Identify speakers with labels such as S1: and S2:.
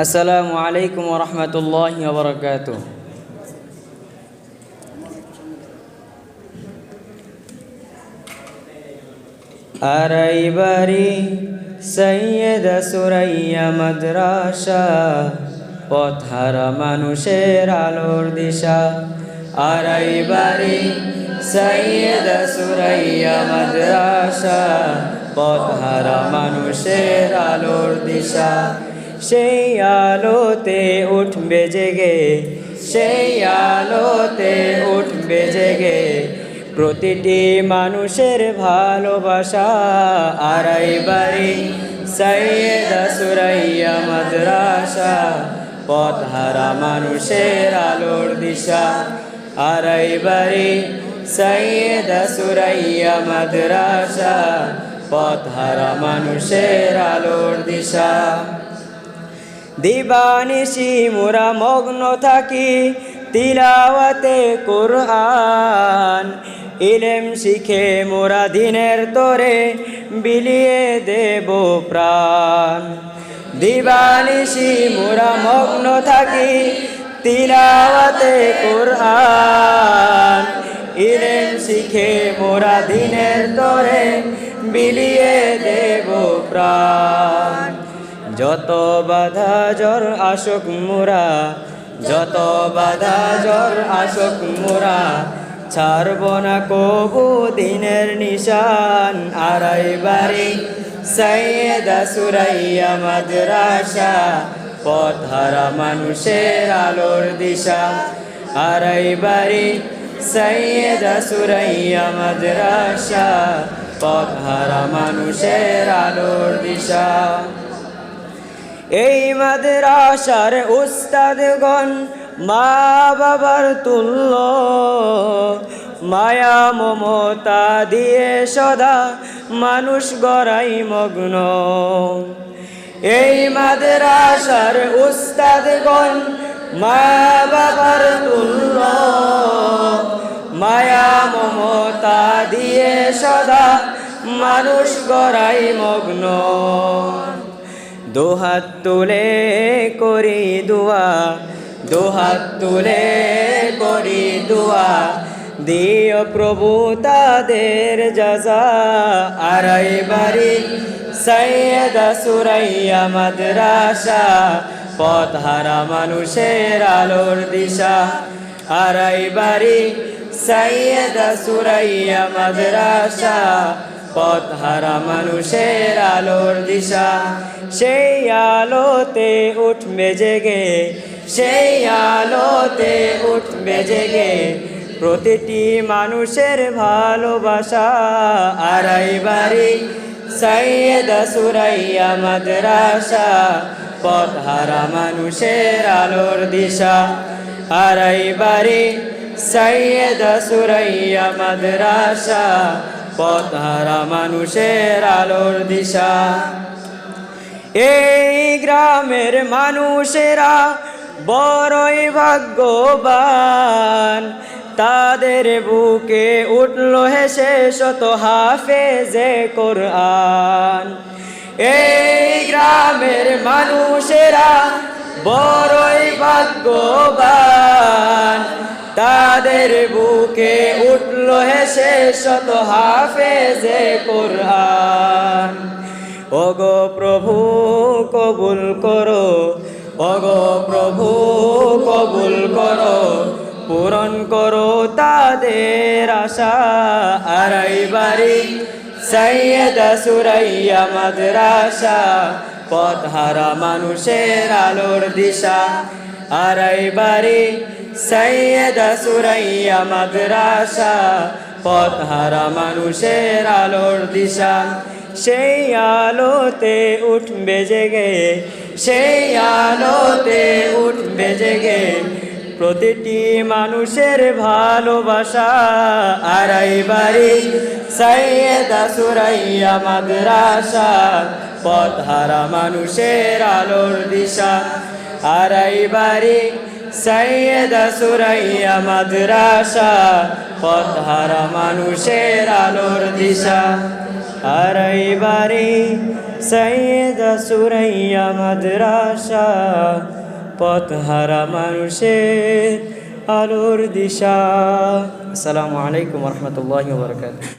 S1: আসসালামু আলাইকুম রহমতুল্লাহ বরকাত আরাই বাড়ি সৈয়দ সুরাইয়া মাদ্রাসা পথারা মানুষের আলোর দিশা। আরাই বাড়ি সৈয়দ সুরাইয়া মাদ্রাসা পথারা মানুষের আলোর দিশা। সেই আলোতে উঠবে জেগে, সেই আলোতে উঠবে জেগে। প্রতিটি মানুষের ভালোবাসা আড়াই বাড়ি, সাইয়েদা সুরাইয়া মাদ্রাসা। পথহারা মানুষের আলোর দিশা আড়াই বাড়ি, সাইয়েদা সুরাইয়া মাদ্রাসা। পথহারা মানুষের আলোর দিশা। দিবানিশি মোরা মগ্ন থাকি, তিলাওয়াতে কোরআন। ইলেম শিখে মোরা দিনের তোরে বিলিয়ে দেব প্রাণ। দিবানিশি মোরা মগ্ন থাকি, তিলাওয়াতে কোরআন। ইলেম শিখে মোরা দিনের তোরে বিলিয়ে দেব প্রাণ। যত বাধা জ্বর আসক মোরা, যত বাধা জ্বর আসক মোরা, ছাড়ব না কবু দিনের নিশান। আড়াই বাড়ি, সাইয়েদা সুরাইয়া মাদ্রাসা, পথহারা মানুষের আলোর দিশা। আড়াই বাড়ি, সাইয়েদা সুরাইয়া মাদ্রাসা, পথহারা মানুষের আলোর দিশা। এই মাদ্রাসার উস্তাদগণ মা বাবার তুল্য। মায়া মমতা দিয়ে সদা মানুষ গড়াই মগ্ন। এই মাদ্রাসার উস্তাদগণ মা বাবার তুল্য। মায়া মমতা দিয়ে সদা মানুষ গড়াই মগ্ন। দুহাত তুলে করি দুয়া, দুহাত তুলে করি দুয়া। দিও প্রভু তাদের যাজা আড়াই বাড়ি সৈয়দা সুরাইয়া মাদ্রাসা। পথহারা মানুষের আলোর দিশা আড়াই বাড়ি সৈয়দা সুরাইয়া মাদ্রাসা। পথহারা মানুষের আলোর দিশা। সেই আলোতে উঠবে জেগে, সেই আলোতে উঠবে জেগে প্রতিটি মানুষের ভালোবাসা। আড়াই বাড়ি, সাইয়েদা সুরাইয়া মাদ্রাসা পথহারা মানুষের আলোর দিশা। আড়াই বাড়ি, সাইয়েদা সুরাইয়া মাদ্রাসা পথহারা মানুষের আলোর দিশা। এই গ্রামের মানুষেরা বড়ই ভাগ্যবান। তাদের বুকে উঠল হেসে শত হাফেজে কোরআন। এই গ্রামের মানুষেরা বড়ই ভাগ্যবান। তাদের বুকে উঠল হেসে শত হাফেজে কোরআন। ওগো প্রভু, কবুল করো। ওগো প্রভু, কবুল করো। পূরণ করো তাদের আশা। আড়াই বাড়ি সৈয়দা সুরাইয়া মাদ্রাসা। পথহারা মানুষের আলোর দিশা। আড়াই বাড়ি সৈয়দা সুরাইয়া মাদ্রাসা, পথহারা মানুষের আলোর দিশা। সেই আলোতে উঠবে জেগে, সেই আলোতে উঠবে জেগে প্রতিটি মানুষের ভালোবাসা। আড়াই বাড়ি সাইয়েদা সুরাইয়া মাদ্রাসা, পথহারা মানুষের আলোর দিশা। আড়াই বাড়ি সাইয়েদা সুরাইয়া মাদ্রাসা পথহারা মানুষের আলোর দিশা। আড়াই বাড়ি সৈয়দা সুরাইয়া মাদ্রাসা পথহারা মানুষের আলোর দিশা। আসসালামু আলাইকুম রহমতুল্লাহ বরকাত